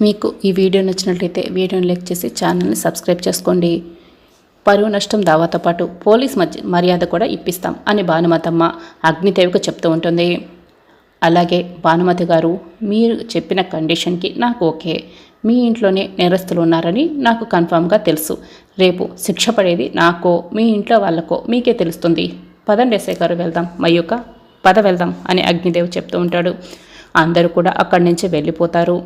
మీకు ఈ వీడియో నచ్చినట్లయితే వీడియోని లైక్ చేసి ఛానల్ని సబ్స్క్రైబ్ చేసుకోండి. పరువు నష్టం దావాతో పాటు పోలీస్ మధ్య మర్యాద కూడా ఇప్పిస్తాం అని భానుమతమ్మ అగ్నిదేవికి చెప్తూ ఉంటుంది. అలాగే భానుమతి గారు మీరు చెప్పిన కండిషన్కి నాకు ఓకే. మీ ఇంట్లోనే నేరస్తులు ఉన్నారని నాకు కన్ఫామ్గా తెలుసు. రేపు శిక్ష పడేది నాకో మీ ఇంట్లో వాళ్ళకో మీకే తెలుస్తుంది. పదండి ఎస్ఐ గారు వెళ్దాం. మయ్యుక పద వెళ్దాం అని అగ్నిదేవ్ చెప్తూ ఉంటాడు. అందరూ కూడా అక్కడి నుంచి వెళ్ళిపోతారు.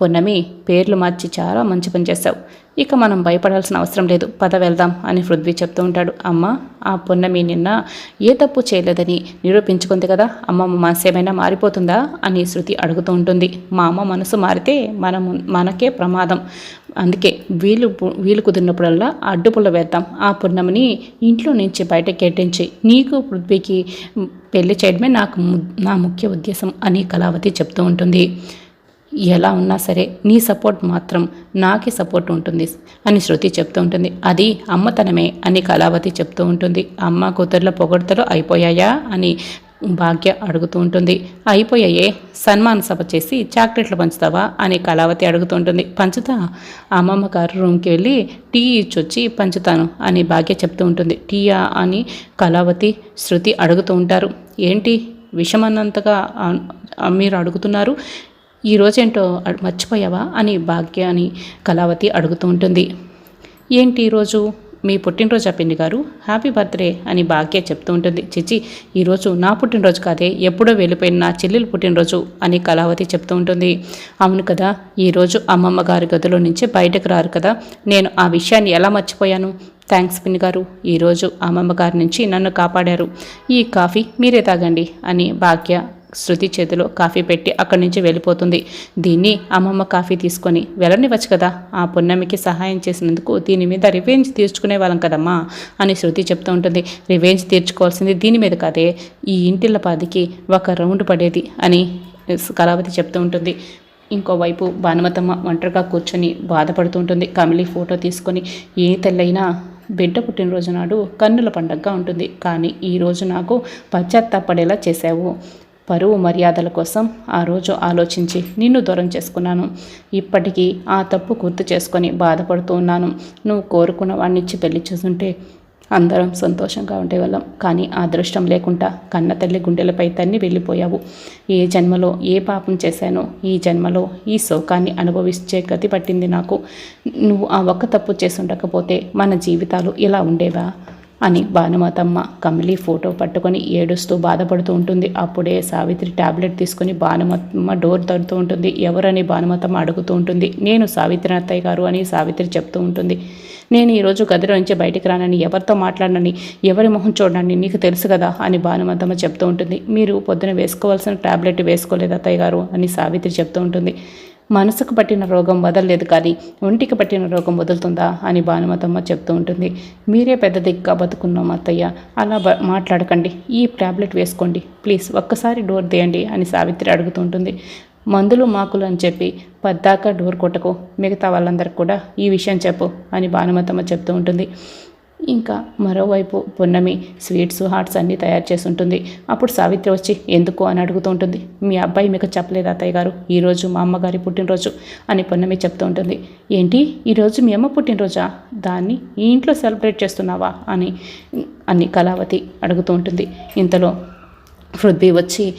పొన్నమి పేర్లు మార్చి చాలా మంచి పని చేశావు ఇక మనం భయపడాల్సిన అవసరం లేదు. పద వెళ్దాం అని పృథ్వీ చెప్తూ ఉంటాడు. అమ్మ ఆ పొన్నమి నిన్న ఏ తప్పు చేయలేదని నిరూపించుకుంది కదా. అమ్మమ్మ మనసు ఏమైనా మారిపోతుందా అని శృతి అడుగుతూ ఉంటుంది. మా అమ్మ మనసు మారితే మనము మనకే ప్రమాదం. అందుకే వీలు వీలు కుదిరినప్పుడల్లా అడ్డుపుల్ల వేద్దాం. ఆ పొన్నమిని ఇంట్లో నుంచి బయటకు కెట్టించి నీకు పృథ్వీకి పెళ్ళి చేయడమే నాకు ము- నా ముఖ్య ఉద్దేశం అని కళావతి చెప్తూ ఉంటుంది. ఎలా ఉన్నా సరే నీ సపోర్ట్ మాత్రం నాకే సపోర్ట్ ఉంటుంది అని శృతి చెప్తూ ఉంటుంది. అది అమ్మతనమే అని కళావతి చెప్తూ ఉంటుంది. అమ్మ కూతుర్ల పొగడ్తలు అయిపోయాయా అని భాగ్య అడుగుతూ ఉంటుంది. అయిపోయాయే సన్మాన సభ చేసి చాక్లెట్లు పంచుతావా అని కళావతి అడుగుతూ ఉంటుంది. పంచుతా? అమ్మమ్మ గారు రూమ్కి వెళ్ళి టీ ఇచ్చొచ్చి పంచుతాను అని భాగ్య చెప్తూ ఉంటుంది. టీయా అని కళావతి శృతి అడుగుతూ ఉంటారు. ఏంటి? విషమన్నంతగా మీరు అడుగుతున్నారు. ఈ మర్చిపోయావా? అని భాగ్య అని కళావతి అడుగుతూ ఉంటుంది. ఏంటి ఈరోజు మీ పుట్టినరోజు చెప్పింది గారు. హ్యాపీ బర్త్డే అని భాగ్య చెప్తూ ఉంటుంది. చిచి ఈరోజు నా పుట్టినరోజు కాదే. ఎప్పుడో వెళ్ళిపోయిన నా చెల్లెలు పుట్టినరోజు అని కళావతి చెప్తూ ఉంటుంది. అవును కదా ఈరోజు అమ్మమ్మ గారి గదిలో నుంచి బయటకు రారు కదా. నేను ఆ విషయాన్ని ఎలా మర్చిపోయాను? థ్యాంక్స్ పిన్ని గారు. ఈరోజు అమ్మమ్మ గారి నుంచి నన్ను కాపాడారు. ఈ కాఫీ మీరే తాగండి అని భాగ్య శృతి చేతిలో కాఫీ పెట్టి అక్కడి నుంచి వెళ్ళిపోతుంది. దీన్ని అమ్మమ్మ కాఫీ తీసుకొని వెళ్ళనివ్వచ్చు కదా? ఆ పున్నమికి సహాయం చేసినందుకు దీని మీద రివెంజ్ తీర్చుకునే వాళ్ళం కదమ్మా? అని శృతి చెప్తూ ఉంటుంది. రివెంజ్ తీర్చుకోవాల్సింది దీని మీద కాదే. ఈ ఇంటిల పాదికి ఒక రౌండ్ పడేది అని కళావతి చెప్తూ ఉంటుంది. ఇంకోవైపు భానుమతమ్మ ఒంటరిగా కూర్చొని బాధపడుతూ ఉంటుంది. కమిలి ఫోటో తీసుకొని ఏ తెల్లైనా బిడ్డ పుట్టినరోజు నాడు కన్నుల పండగగా ఉంటుంది. కానీ ఈరోజు నాకు పశ్చాత్తాపడేలా చేశావు. పరువు మర్యాదల కోసం ఆ రోజు ఆలోచించి నిన్ను దూరం చేసుకున్నాను. ఇప్పటికీ ఆ తప్పు గుర్తు చేసుకొని బాధపడుతూ ఉన్నాను. నువ్వు కోరుకున్న వాడినిచ్చి పెళ్ళి చేసుంటే అందరం సంతోషంగా ఉండేవాళ్ళం. కానీ ఆ అదృష్టం లేకుండా కన్న తల్లి గుండెలపై తన్ని వెళ్ళిపోయావు. ఏ జన్మలో ఏ పాపం చేశానో ఈ జన్మలో ఈ శోకాన్ని అనుభవించే గతి పట్టింది నాకు. నువ్వు ఆ ఒక్క తప్పు చేసుండకపోతే మన జీవితాలు ఇలా ఉండేవా? అని భానుమతమ్మ కమిలి ఫోటో పట్టుకొని ఏడుస్తూ బాధపడుతూ ఉంటుంది. అప్పుడే సావిత్రి టాబ్లెట్ తీసుకొని భానుమతమ్మ డోర్ తడుతూ ఉంటుంది. ఎవరని భానుమతమ్మ అడుగుతూ ఉంటుంది. నేను సావిత్రి అత్తయ్య గారు అని సావిత్రి చెప్తూ ఉంటుంది. నేను ఈరోజు గదిలో నుంచి బయటికి రానని ఎవరితో మాట్లాడనని ఎవరి మొహం చూడనని నీకు తెలుసు కదా అని భానుమతమ్మ చెప్తూ ఉంటుంది. మీరు పొద్దున వేసుకోవాల్సిన టాబ్లెట్ వేసుకోలేదు అత్తయ్య గారు అని సావిత్రి చెప్తూ ఉంటుంది. మనసుకు పట్టిన రోగం వదలలేదు కానీ ఒంటికి పట్టిన రోగం వదులుతుందా అని భానుమతమ్మ చెప్తూ ఉంటుంది. మీరే పెద్ద దిగ్గా బతుకున్నాం అత్తయ్య. అలా మాట్లాడకండి. ఈ టాబ్లెట్ వేసుకోండి. ప్లీజ్ ఒక్కసారి డోర్ తీయండి అని సావిత్రి అడుగుతూ ఉంటుంది. మందులు మాకులు అని చెప్పి పద్దాక డోర్ కొట్టకు. మిగతా వాళ్ళందరికీ కూడా ఈ విషయం చెప్పు అని భానుమతమ్మ చెప్తూ ఉంటుంది. ఇంకా మరోవైపు పున్నమి స్వీట్స్ హాట్స్ అన్నీ తయారు చేసి ఉంటుంది అప్పుడు సావిత్రి వచ్చి ఎందుకు? అని అడుగుతూ ఉంటుంది. మీ అబ్బాయి మీకు చెప్పలేదు అత్తయ్య గారు? ఈరోజు మా అమ్మగారి పుట్టినరోజు అని పున్నమి చెప్తూ ఉంటుంది. ఏంటి? ఈరోజు మీ అమ్మ పుట్టినరోజా? దాన్ని ఈ ఇంట్లో సెలబ్రేట్ చేస్తున్నావా? అని అని కళావతి అడుగుతూ ఉంటుంది. ఇంతలో పృథ్వీ వచ్చి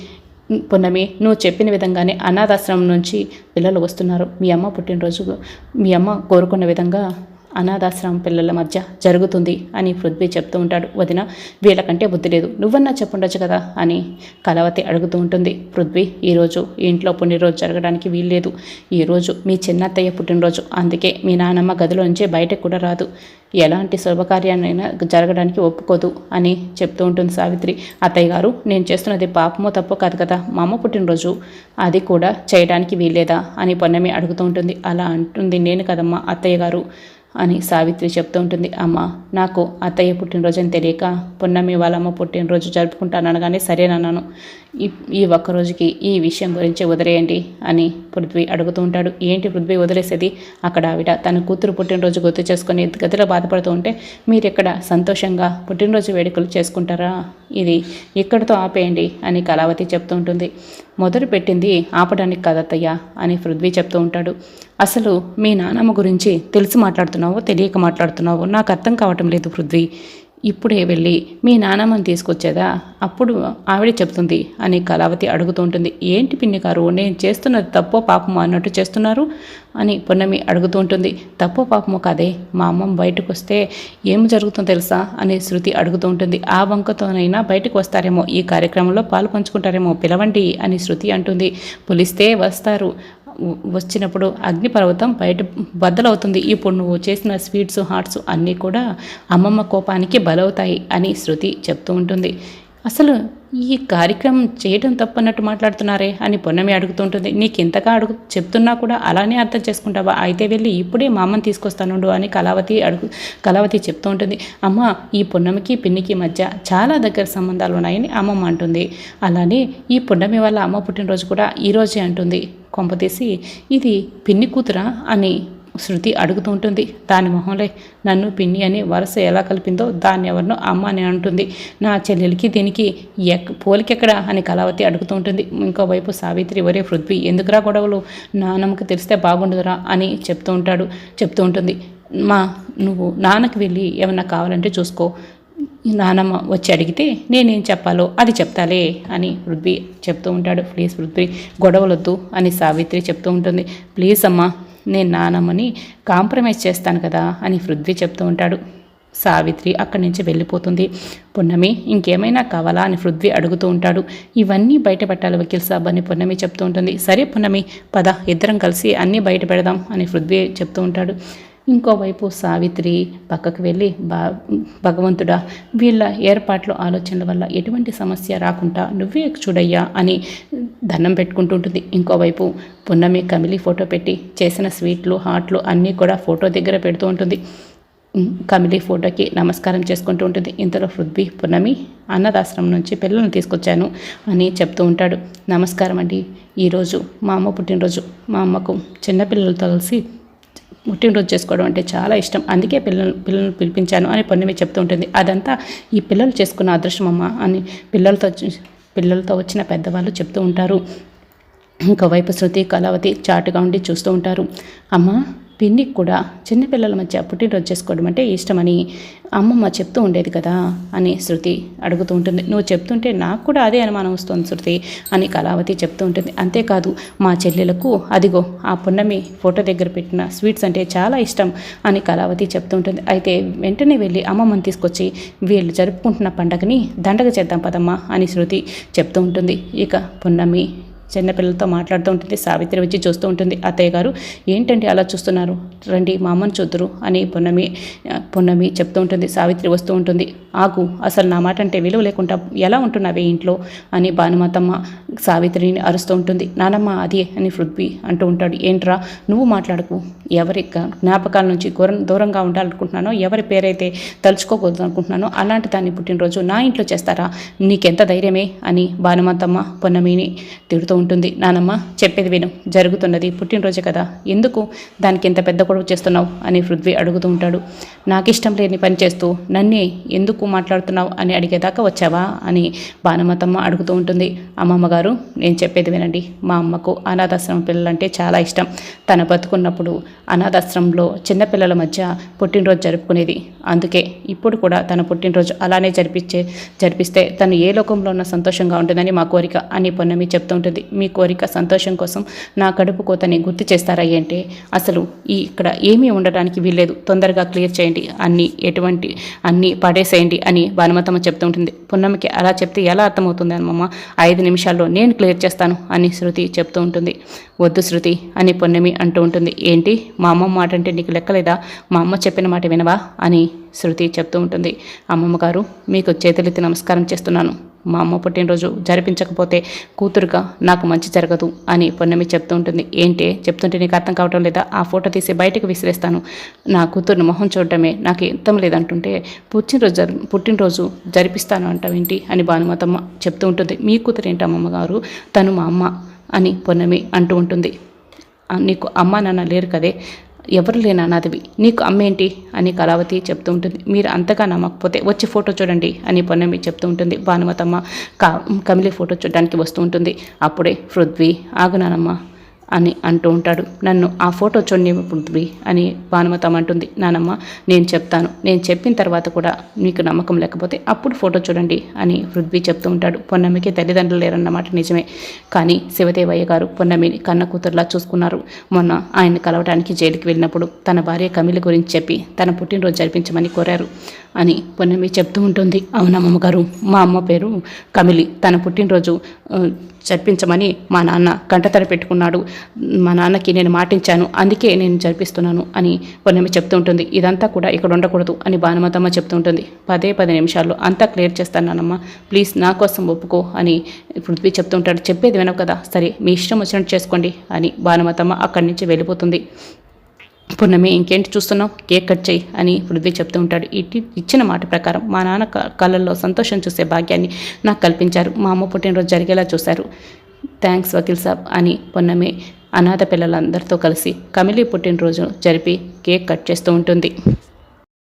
పున్నమి నువ్వు చెప్పిన విధంగానే అనాథాశ్రమం నుంచి పిల్లలు వస్తున్నారు. మీ అమ్మ పుట్టినరోజు మీ అమ్మ కోరుకున్న విధంగా అనాథాశ్రమం పిల్లల మధ్య జరుగుతుంది అని పృథ్వీ చెప్తూ ఉంటాడు. వదిన వీళ్ళకంటే బుద్ధి లేదు. నువ్వన్నా చెప్పుండొచ్చు కదా అని కలవతి అడుగుతూ ఉంటుంది. పృథ్వీ ఈరోజు ఇంట్లో పుట్టినరోజు జరగడానికి వీల్లేదు. ఈరోజు మీ చిన్నత్తయ్య పుట్టినరోజు. అందుకే మీ నానమ్మ గదిలో నుంచి బయటకు కూడా రాదు. ఎలాంటి శుభకార్యాన్నైనా జరగడానికి ఒప్పుకోదు అని చెప్తూ ఉంటుంది సావిత్రి. అత్తయ్య గారు నేను చేస్తున్నది పాపమో తప్పో కాదు కదా? మా అమ్మ పుట్టినరోజు అది కూడా చేయడానికి వీల్లేదా అని పొన్నమి అడుగుతూ ఉంటుంది. అలా అంటుంది. నేను కదమ్మా అత్తయ్య గారు. అని సావిత్రి చెప్తూ ఉంటుంది. అమ్మ నాకు అత్తయ్య పుట్టినరోజు అని తెలియక పున్నమి వాళ్ళమ్మ పుట్టినరోజు జరుపుకుంటాను అనగానే సరేనన్నాను. ఈ ఈ ఒక్క రోజుకి ఈ విషయం గురించి వదిలేయండి అని పృథ్వీ అడుగుతూ ఉంటాడు. ఏంటి పృథ్వీ వదిలేసేది? అక్కడ ఆవిడ తన కూతురు పుట్టినరోజు గుర్తు చేసుకుని గదిలో బాధపడుతూ ఉంటే మీరు ఇక్కడ సంతోషంగా పుట్టినరోజు వేడుకలు చేసుకుంటారా? ఇది ఇక్కడితో ఆపేయండి అని కళావతి చెప్తూ ఉంటుంది. మొదలు పెట్టింది ఆపడానికి కదత్తయ్యా అని పృథ్వీ చెప్తూ ఉంటాడు. అసలు మీ నానమ్మ గురించి తెలిసి మాట్లాడుతున్నావో తెలియక మాట్లాడుతున్నావో నాకు అర్థం కావటం లేదు పృథ్వీ. ఇప్పుడే వెళ్ళి మీ నానమ్మని తీసుకొచ్చేదా? అప్పుడు ఆవిడ చెప్తుంది అని కళావతి అడుగుతూ ఉంటుంది. ఏంటి పిన్ని గారు నేను చేస్తున్నది తప్పో పాపమో అన్నట్టు చేస్తున్నారు? అని పున్నమి అడుగుతూ ఉంటుంది. తప్పో పాపమో కాదే మా అమ్మమ్మ బయటకు వస్తే ఏం జరుగుతుందో తెలుసా? అని శృతి అడుగుతూ ఉంటుంది. ఆ వంకతోనైనా బయటకు వస్తారేమో ఈ కార్యక్రమంలో పాలు పంచుకుంటారేమో పిలవండి అని శృతి అంటుంది. పిలిస్తే వస్తారు వచ్చినప్పుడు అగ్నిపర్వతం బయట బద్దలవుతుంది. ఇప్పుడు నువ్వు చేసిన స్వీట్స్ హాట్స్ అన్నీ కూడా అమ్మమ్మ కోపానికి బలవుతాయి అని శృతి చెప్తూ ఉంటుంది. అసలు ఈ కార్యక్రమం చేయడం తప్పన్నట్టు మాట్లాడుతున్నారే అని పొన్నమి అడుగుతుంటుంది. నీకు ఇంతగా అడుగు చెప్తున్నా కూడా అలానే అర్థం చేసుకుంటావా? అయితే వెళ్ళి ఇప్పుడే మా అమ్మని తీసుకొస్తానుండు అని కళావతి అడుగు కళావతి చెప్తూ ఉంటుంది అమ్మ ఈ పొన్నమికి పిన్నికి మధ్య చాలా దగ్గర సంబంధాలు ఉన్నాయని అమ్మమ్మ అంటుంది. అలానే ఈ పొన్నమి వల్ల అమ్మ పుట్టినరోజు కూడా ఈరోజే అంటుంది. కొంపతీసి ఇది పిన్ని కూతురా అని శృతి అడుగుతూ ఉంటుంది. దాని మొహంలో నన్ను పిన్ని అని వరుస ఎలా కలిపిందో దాన్ని ఎవరినో అమ్మ అని అంటుంది. నా చెల్లెలికి దీనికి ఎక్ పోలికెక్కడ అని కళావతి అడుగుతూ ఉంటుంది. ఇంకోవైపు సావిత్రి ఒరే పృథ్వీ ఎందుకురా గొడవలు? నాన్నమ్మకి తెలిస్తే బాగుండదురా అని చెప్తూ ఉంటాడు చెప్తూ ఉంటుంది. మా నువ్వు నాన్నకి వెళ్ళి ఏమన్నా కావాలంటే చూసుకో. నానమ్మ వచ్చి అడిగితే నేనేం చెప్పాలో అది చెప్తాలే అని పృథ్వీ చెప్తూ ఉంటాడు. ప్లీజ్ పృథ్వీ గొడవలొద్దు అని సావిత్రి చెప్తూ ఉంటుంది. ప్లీజ్ అమ్మా నేను నానమ్మని కాంప్రమైజ్ చేస్తాను కదా అని పృథ్వీ చెప్తూ ఉంటాడు. సావిత్రి అక్కడి నుంచి వెళ్ళిపోతుంది. పున్నమి ఇంకేమైనా కావాలా అని పృథ్వీ అడుగుతూ ఉంటాడు. ఇవన్నీ బయటపెట్టాలి వకీల్ సాబ్ అని పున్నమి చెప్తూ ఉంటుంది. సరే పున్నమి పద ఇద్దరం కలిసి అన్నీ బయట పెడదాం అని పృథ్వీ చెప్తూ ఉంటాడు. ఇంకోవైపు సావిత్రి పక్కకు వెళ్ళి బా భగవంతుడా వీళ్ళ ఏర్పాట్లు ఆలోచనల వల్ల ఎటువంటి సమస్య రాకుండా నువ్వే చూడయ్యా అని దండం పెట్టుకుంటూ ఉంటుంది. ఇంకోవైపు పున్నమి కమిలి ఫోటో పెట్టి చేసిన స్వీట్లు హాట్లు అన్నీ కూడా ఫోటో దగ్గర పెడుతూ ఉంటుంది. కమిలి ఫోటోకి నమస్కారం చేసుకుంటూ ఉంటుంది. ఇంతలో పృథ్వీ పున్నమి అన్నదాశ్రమం నుంచి పిల్లల్ని తీసుకొచ్చాను అని చెప్తూ ఉంటాడు. నమస్కారం అండి. ఈరోజు మా అమ్మ పుట్టినరోజు. మా అమ్మకు చిన్నపిల్లలతో కలిసి పుట్టినరోజు చేసుకోవడం అంటే చాలా ఇష్టం. అందుకే పిల్లలు పిల్లల్ని పిలిపించాను అని పొన్నమి చెప్తూ ఉంటుంది. అదంతా ఈ పిల్లలు చేసుకున్న అదృష్టం అమ్మ అని పిల్లలతో పిల్లలతో వచ్చిన పెద్దవాళ్ళు చెప్తూ ఉంటారు. ఇంకోవైపు శృతి కళావతి చాటుగా ఉండి చూస్తూ ఉంటారు. అమ్మ పిన్నికి కూడా చిన్నపిల్లల మధ్య పుట్టినరోజు చేసుకోవడం అంటే ఇష్టమని అమ్మమ్మ చెప్తూ ఉండేది కదా అని శృతి అడుగుతూ ఉంటుంది. నువ్వు చెప్తుంటే నాకు కూడా అదే అనుమానం వస్తుంది శృతి అని కళావతి చెప్తూ ఉంటుంది. అంతేకాదు మా చెల్లెలకు అదిగో ఆ పున్నమి ఫోటో దగ్గర పెట్టిన స్వీట్స్ అంటే చాలా ఇష్టం అని కళావతి చెప్తూ ఉంటుంది. అయితే వెంటనే వెళ్ళి అమ్మమ్మని తీసుకొచ్చి వీళ్ళు జరుపుకుంటున్న పండగని దండగ చేద్దాం పదమ్మా అని శృతి చెప్తూ ఉంటుంది. ఇక పున్నమి చిన్నపిల్లలతో మాట్లాడుతూ ఉంటుంది సావిత్రి వచ్చి చూస్తూ ఉంటుంది. అత్తయ్య గారు ఏంటంటే అలా చూస్తున్నారు? రండి మా అమ్మని చూద్దరు అని పున్నమి పున్నమి చెప్తూ ఉంటుంది. సావిత్రి వస్తూ ఉంటుంది. ఆగు అసలు నా మాట అంటే విలువ లేకుండా ఎలా ఉంటున్నావే ఇంట్లో? అని భానుమాతమ్మ సావిత్రిని అరుస్తూ ఉంటుంది. నానమ్మ అది అని పృథ్వీ అంటూ ఉంటాడు. ఏంట్రా నువ్వు మాట్లాడకు. ఎవరి జ్ఞాపకాల నుంచి దూరంగా ఉండాలనుకుంటున్నానో ఎవరి పేరైతే తలుచుకోకూడదు అనుకుంటున్నానో అలాంటి దాన్ని పుట్టినరోజు నా ఇంట్లో చేస్తారా? నీకెంత ధైర్యమే అని భానుమాతమ్మ పొన్నమిని తిడుతూ ఉంటుంది. నానమ్మ చెప్పేది విను. జరుగుతున్నది పుట్టినరోజే కదా. ఎందుకు దానికి ఎంత పెద్ద గొడవ చేస్తున్నావు? అని పృథ్వీ అడుగుతూ ఉంటాడు. నాకు ఇష్టం లేని పని చేస్తూ నన్నే ఎందుకు మాట్లాడుతున్నావు అని అడిగేదాకా వచ్చావా? అని భానుమతమ్మ అడుగుతూ ఉంటుంది. అమ్మమ్మ గారు నేను చెప్పేది వినండి. మా అమ్మకు అనాథాశ్రమం పిల్లలంటే చాలా ఇష్టం. తన బతుకున్నప్పుడు అనాథాశ్రమంలో చిన్నపిల్లల మధ్య పుట్టినరోజు జరుపుకునేది. అందుకే ఇప్పుడు కూడా తన పుట్టినరోజు అలానే జరిపించే జరిపిస్తే తను ఏ లోకంలో ఉన్న సంతోషంగా ఉంటుందని మా కోరిక అని పొన్నమి చెప్తూ ఉంటుంది. మీ కోరిక సంతోషం కోసం నా కడుపు కోతని గుర్తు చేస్తారా ఏంటి? అసలు ఈ ఇక్కడ ఏమీ ఉండడానికి వీల్లేదు. తొందరగా క్లియర్ చేయండి. అన్ని ఎటువంటి అన్నీ పడేసేయండి అని భానుమతమ్మ చెప్తూ ఉంటుంది. పున్నమికి అలా చెప్తే ఎలా అర్థమవుతుంది అమ్మమ్మ? ఐదు నిమిషాల్లో నేను క్లియర్ చేస్తాను అని శృతి చెప్తూ ఉంటుంది. వద్దు శృతి అని పొన్నమి అంటూ ఉంటుంది. ఏంటి? మా అమ్మ మాట అంటే నీకు లెక్కలేదా? మా అమ్మ చెప్పిన మాట వినవా? అని శృతి చెప్తూ ఉంటుంది. అమ్మమ్మ గారు మీకు చేతులెత్తి నమస్కారం చేస్తున్నాను. మా అమ్మ పుట్టినరోజు జరిపించకపోతే కూతురుగా నాకు మంచి జరగదు అని పొన్నమి చెప్తూ ఉంటుంది ఏంటి? చెప్తుంటే నీకు అర్థం కావటం లేదా? ఆ ఫోటో తీసి బయటకు విసిరేస్తాను. నా కూతురుని మొహం చూడటమే నాకు ఇష్టం లేదంటుంటే పుట్టినరోజు జరి పుట్టినరోజు జరిపిస్తాను అంటావేంటి అని భానుమతమ్మ చెప్తూ ఉంటుంది. మీ కూతురు ఏంటి అమ్మగారు తను మా అమ్మ అని పొన్నమి అంటూ ఉంటుంది. నీకు అమ్మ నాన్న లేరు కదే? ఎవరు లేని అనాథవి నీకు అమ్మేంటి అని కళావతి చెప్తూ ఉంటుంది మీరు అంతగా నమ్మకపోతే వచ్చి ఫోటో చూడండి అని పొన్నమి చెప్తూ ఉంటుంది భానుమతమ్మ కా కమిలి ఫోటో చూడడానికి వస్తూ ఉంటుంది. అప్పుడే పృథ్వీ ఆగునానమ్మ అని అంటూ ఉంటాడు. నన్ను ఆ ఫోటో చూడండి అని భానుమతం అంటుంది. నానమ్మ నేను చెప్తాను. నేను చెప్పిన తర్వాత కూడా మీకు నమ్మకం లేకపోతే అప్పుడు ఫోటో చూడండి అని పృథ్వీ చెప్తూ ఉంటాడు. పొన్నమికి తల్లిదండ్రులు లేరన్నమాట నిజమే. కానీ శివదేవయ్య గారు పొన్నమిని కన్న కూతురులా చూసుకున్నారు. మొన్న ఆయన కలవడానికి జైలుకి వెళ్ళినప్పుడు తన భార్య కమిలి గురించి చెప్పి తన పుట్టినరోజు జరిపించమని కోరారు అని పొన్నమి చెప్తూ ఉంటుంది. అవునమ్మమ్మ గారు మా అమ్మ పేరు కమిలి. తన పుట్టినరోజు జరిపించమని మా నాన్న కంటతడి పెట్టుకున్నాడు. మా నాన్నకి నేను మాటించాను. అందుకే నేను జరిపిస్తున్నాను అని పొన్నమి చెప్తూ ఉంటుంది. ఇదంతా కూడా ఇక్కడ ఉండకూడదు అని భానుమతమ్మ చెప్తూ ఉంటుంది. పదే పది నిమిషాల్లో అంతా క్లియర్ చేస్తాను నాన్నమ్మ ప్లీజ్ నా కోసం ఒప్పుకో అని పృథ్వీ చెప్తూ ఉంటాడు. చెప్పేది వినవు కదా. సరే మీ ఇష్టం వచ్చినట్టు చేసుకోండి అని భానుమతమ్మ అక్కడి నుంచి వెళ్ళిపోతుంది. పున్నమి ఇంకేంటి చూస్తున్నావు? కేక్ కట్ చేయి అని పృథ్వీ చెప్తూ ఉంటాడు. ఇటు ఇచ్చిన మాట ప్రకారం మా నాన్న కళ్ళల్లో సంతోషం చూసే భాగ్యాన్ని నాకు కల్పించారు. మా అమ్మ పుట్టినరోజు జరిగేలా చూశారు. థ్యాంక్స్ వకీల్ సాబ్ అని పొన్నమే అనాథ పిల్లలందరితో కలిసి కమిలి పుట్టినరోజు జరిపి కేక్ కట్ చేస్తూ ఉంటుంది.